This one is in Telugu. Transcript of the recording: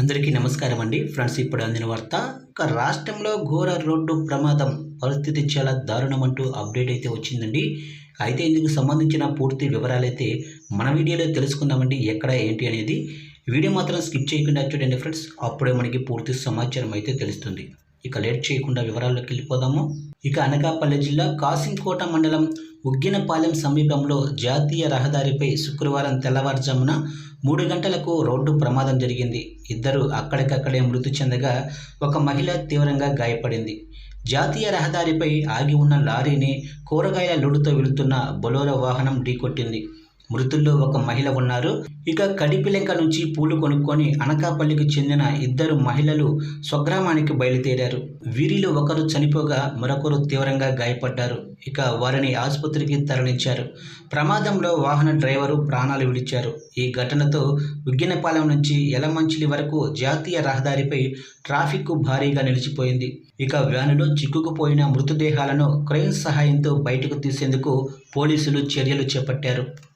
అందరికీ నమస్కారం అండి ఫ్రెండ్స్ ఇప్పుడు అందిన వార్త ఒక రాష్ట్రంలో ఘోర రోడ్డు ప్రమాదం పరిస్థితి చాలా దారుణం అంటూ అప్డేట్ అయితే వచ్చిందండి. అయితే ఇందుకు సంబంధించిన పూర్తి వివరాలైతే మన వీడియోలో తెలుసుకుందామండి ఎక్కడ ఏంటి అనేది. వీడియో మాత్రం స్కిప్ చేయకుండా చూడండి ఫ్రెండ్స్. అప్పుడే మనకి పూర్తి సమాచారం అయితే తెలుస్తుంది. ఇక లేట్ చేయకుండా వివరాల్లోకి వెళ్ళిపోదాము. ఇక అనకాపల్లి జిల్లా కాసింకోట మండలం ఉగ్గినపాలెం సమీపంలో జాతీయ రహదారిపై శుక్రవారం తెల్లవారుజామున మూడు గంటలకు రోడ్డు ప్రమాదం జరిగింది. ఇద్దరు అక్కడికక్కడే మృతి చెందగా ఒక మహిళ తీవ్రంగా గాయపడింది. జాతీయ రహదారిపై ఆగి ఉన్న లారీని కూరగాయల లోడుతో వెళుతున్న బొలోరో వాహనం ఢీకొట్టింది. మృతుల్లో ఒక మహిళ ఉన్నారు. ఇక కడిపిలంక నుంచి పూలు కొనుక్కొని అనకాపల్లికి చెందిన ఇద్దరు మహిళలు స్వగ్రామానికి బయలుదేరారు. వీరిలో ఒకరు చనిపోగా మరొకరు తీవ్రంగా గాయపడ్డారు. ఇక వారిని ఆసుపత్రికి తరలించారు. ప్రమాదంలో వాహన డ్రైవరు ప్రాణాలు విడిచారు. ఈ ఘటనతో ఉగ్గినపాలెం నుంచి ఎలమంచిలి వరకు జాతీయ రహదారిపై ట్రాఫిక్ భారీగా నిలిచిపోయింది. ఇక వ్యానులో చిక్కుకుపోయిన మృతదేహాలను క్రెయిన్ సహాయంతో బయటకు తీసేందుకు పోలీసులు చర్యలు చేపట్టారు.